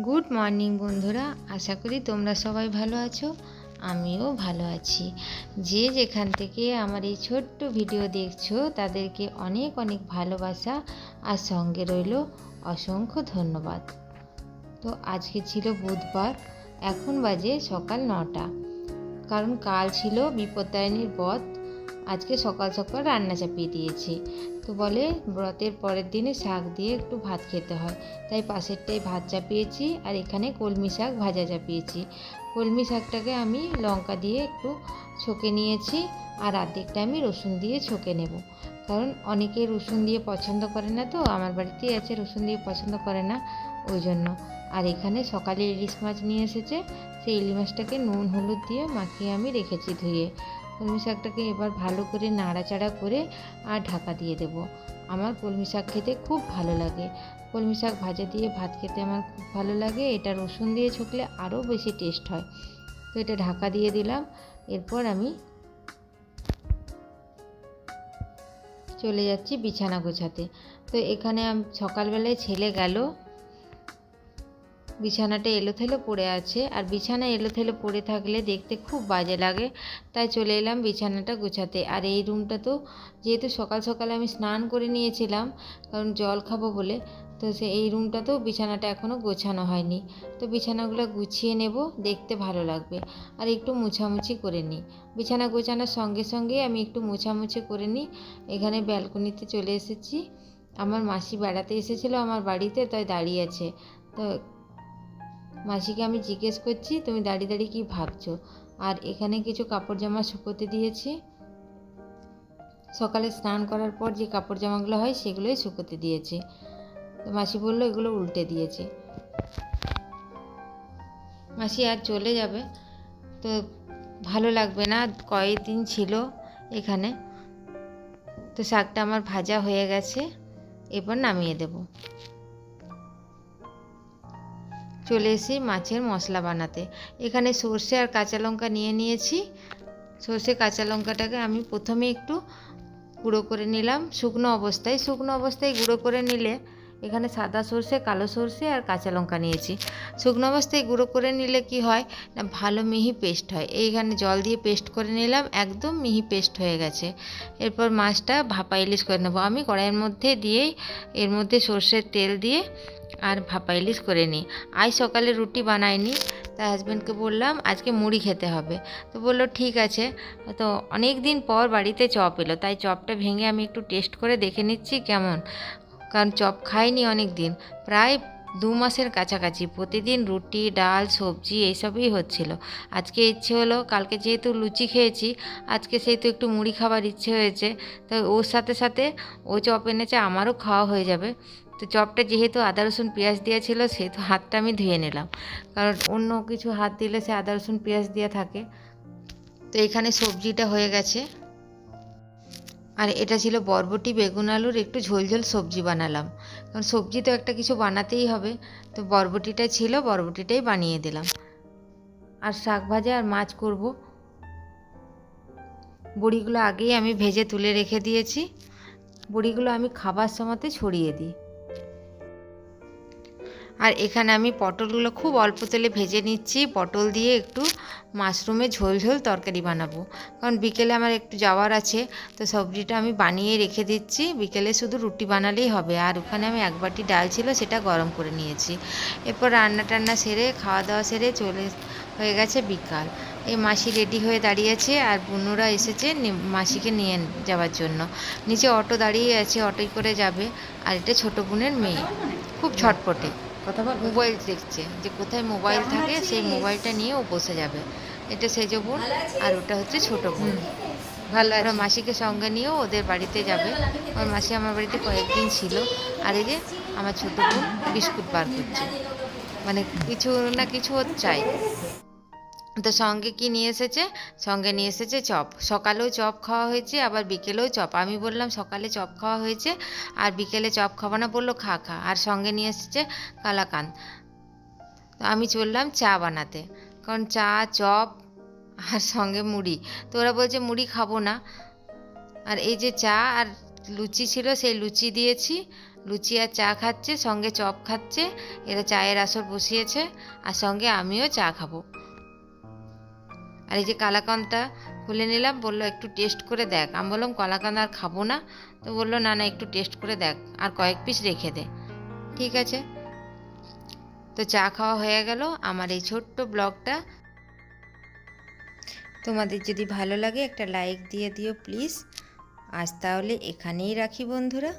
Good morning বন্ধুরা। আশা করি তোমরা সবাই ভালো আছো, আমিও ভালো আছি। যে যেখান থেকে আমার এই ছোট্ট ভিডিও দেখছ, তাদেরকে অনেক অনেক ভালোবাসা আর সঙ্গে রইল অসংখ্য ধন্যবাদ। তো আজকে ছিল বুধবার, এখন বাজে সকাল নটা। কারণ কাল ছিল বিপত্তায়নীর বধ আজকে সকাল সকাল রান্না চাপিয়ে দিয়েছি। তো বলে, ব্রতের পরের দিনে শাক দিয়ে একটু ভাত খেতে হয়। তাই পাশেরটাই ভাত চাপিয়েছি আর এখানে কলমি শাক ভাজা চাপিয়েছি। কলমি শাকটাকে আমি লঙ্কা দিয়ে একটু ছকে নিয়েছি আর অর্ধেকটা আমি রসুন দিয়ে ছকে নেব। কারণ অনেকে রসুন দিয়ে পছন্দ করে না তো, আমার বাড়িতেই আছে, রসুন দিয়ে পছন্দ করে না ওই জন্য। আর এখানে সকালে ইলিশ মাছ নিয়ে এসেছে, সেই ইলিশ মাছটাকে নুন, হলুদ দিয়ে মাখিয়ে আমি রেখেছি ধুয়ে। কলমি শাকটাকে এবার ভালো করে নাড়াচাড়া করে আর ঢাকা দিয়ে দেব। আমার কলমি শাক খেতে খুব ভালো লাগে। কলমি শাক ভাজা দিয়ে ভাত খেতে আমার খুব ভালো লাগে। এটা রসুন দিয়ে ছকলে আরও বেশি টেস্ট হয়। তো এটা ঢাকা দিয়ে দিলাম। এরপর আমি চলে যাচ্ছি বিছানা গোছাতে। তো এখানে সকালবেলায় ছেলে গেল। বিছানাটা এলোথেলো পড়ে আছে। আর বিছানা এলোথেলো পড়ে থাকলে দেখতে খুব বাজে লাগে, তাই চলে এলাম বিছানাটা গোছাতে। আর এই রুমটা তো যেহেতু সকাল সকাল আমি স্নান করে নিয়েছিলাম, কারণ জল খাব বলে, তো সে এই রুমটাতেও বিছানাটা এখনও গোছানো হয়নি। তো বিছানাগুলো গুছিয়ে নেব, দেখতে ভালো লাগবে। আর একটু মুছামুছি করে নিই। বিছানা গোছানোর সঙ্গে সঙ্গে আমি একটু মুছামুছি করে নিই। এখানে ব্যালকনিতে চলে এসেছি। আমার মাসি বেড়াতে এসেছিল আমার বাড়িতে, তাই দাঁড়িয়ে আছে। তো মাসিকে আমি জিজ্ঞেস করছি, তুমি দাঁড়িয়ে দাঁড়িয়ে কী ভাবছ? আর এখানে কিছু কাপড় জামা শুকোতে দিয়েছি? সকালে স্নান করার পর যে কাপড় জামাগুলো হয় সেগুলোই শুকোতে দিয়েছি। তো মাসি বলল, এগুলো উল্টে দিয়েছে। মাসি আর চলে যাবে। তো ভালো লাগবে না কয়েকদিন ছিল এখানে। তো শাকটা আমার ভাজা হয়ে গেছে, এরপর নামিয়ে দেবো। চলে এসেছি মাছের মশলা বানাতে। এখানে সর্ষে আর কাঁচা লঙ্কা নিয়ে নিয়েছি। সর্ষে কাঁচা লঙ্কাটাকে আমি প্রথমে একটু গুঁড়ো করে নিলাম। শুকনো অবস্থায় শুকনো অবস্থায় গুঁড়ো করে নিলে এখানে সাদা সর্ষে, কালো সর্ষে আর কাঁচা লঙ্কা নিয়েছি। শুকনো অবস্থায় গুঁড়ো করে নিলে কি হয় না, ভালো মিহি পেস্ট হয়। এইখানে জল দিয়ে পেস্ট করে নিলাম, একদম মিহি পেস্ট হয়ে গেছে। এরপর মাছটা ভাপা ইলিশ করে নেব। আমি কড়াইয়ের মধ্যে দিয়েই এর মধ্যে সর্ষের তেল দিয়ে আর ভাপা ইলিশ করে নিই আজ সকালে রুটি বানাইনি, তাই হাজব্যান্ডকে বললাম আজকে মুড়ি খেতে হবে। তো বলল, ঠিক আছে। তো অনেক দিন পর বাড়িতে চপ এলো, তাই চপটা ভেঙে আমি একটু টেস্ট করে দেখে নিচ্ছি কেমন। কারণ চপ খাইনি অনেক দিন প্রায় দু মাসের কাছাকাছি। প্রতিদিন রুটি, ডাল, সবজি এইসবই হচ্ছিল। আজকে ইচ্ছে হলো, কালকে যেহেতু লুচি খেয়েছি, আজকে সেহেতু একটু মুড়ি খাবার ইচ্ছে হয়েছে। তো ওর সাথে সাথে ও চপ এনেছে, আমারও খাওয়া হয়ে যাবে। তো চপটা যেহেতু আদা, রসুন, পেঁয়াজ দেওয়া ছিল, সেহেতু হাতটা আমি ধুয়ে নিলাম। কারণ অন্য কিছু হাত দিলে সে আদা, রসুন, পেঁয়াজ দেওয়া থাকে। তো এখানে সবজিটা হয়ে গেছে। আর এটা ছিল বরবটি, বেগুন, আলুর। একটু ঝোলঝোল সবজি বানালাম। কারণ সবজি তো একটা কিছু বানাতেই হবে। তো বরবটিটা ছিল, বরবটিটাই বানিয়ে দিলাম। আর শাক ভাজা আর মাছ করব। বড়িগুলো আগেই আমি ভেজে তুলে রেখে দিয়েছি। বড়িগুলো আমি খাবার সময়তে ছড়িয়ে দিই। আর এখানে আমি পটলগুলো খুব অল্প তেলে ভেজে নিচ্ছি। পটল দিয়ে একটু মাশরুমে ঝোল ঝোল তরকারি বানাবো। কারণ বিকেলে আমার একটু যাওয়ার আছে, তো সবজিটা আমি বানিয়ে রেখে দিচ্ছি। বিকেলে শুধু রুটি বানালেই হবে। আর ওখানে আমি এক বাটি ডাল ছিল, সেটা গরম করে নিয়েছি। এরপর রান্না টান্না সেরে, খাওয়া দাওয়া সেরে চলে হয়ে গেছে বিকাল। এই মাসি রেডি হয়ে দাঁড়িয়েছে আর বুনুরা এসেছে মাসিকে নিয়ে যাওয়ার জন্য। নিচে অটো দাঁড়িয়ে আছে, অটোয় করে যাবে। আর এটা ছোটো বোনের মেয়ে। খুব ছটপটে। মোবাইল দেখছে যে কোথায় মোবাইল থাকে সেই মোবাইলটা নিয়ে ও বসে যাবে। এটা সেজ বোন আর ওটা হচ্ছে ছোট বোন। ভালো আর মাসিকে সঙ্গে নিয়েও ওদের বাড়িতে যাবে। ওর মাসি আমার বাড়িতে কয়েকদিন ছিল। আর এই যে আমার ছোট বোন বিস্কুট বার করছে। মানে কিছু না কিছু ওর চাই। তো সঙ্গে কি নিয়ে এসেছে? সঙ্গে নিয়ে এসেছে চপ। সকালেও চপ খাওয়া হয়েছে, আবার বিকেলেও চপ। আমি বললাম, সকালে চপ খাওয়া হয়েছে, আর বিকেলে চপ খাব না বলল, খা খা। আর সঙ্গে নিয়ে এসেছে কালাকান তো আমি চললাম চা বানাতে। কারণ চা, চপ, আর সঙ্গে মুড়ি। তো ওরা বলছে, মুড়ি খাব না। আর এই যে চা আর লুচি ছিল, সেই লুচি দিয়েছি। লুচি আর চা খাচ্ছে, সঙ্গে চপ খাচ্ছে। এরা চায়ের আসর বসিয়েছে, আর সঙ্গে আমিও চা খাব। আর এই যে কালাকান্দটা খুলে নিলাম, বলল একটু টেস্ট করে দেখ। আমি বললাম কালাকান্দ আর খাব না। তো বলল, না না, একটু টেস্ট করে দেখ, আর কয়েক পিস রেখে দে। ঠিক আছে? তো চা খাওয়া হয়ে গেল। আমার এই ছোট্ট ব্লগটা। তোমাদের যদি ভালো লাগে, একটা লাইক দিয়ে দিও প্লিজ। আজ তাহলে এখানেই রাখি বন্ধুরা।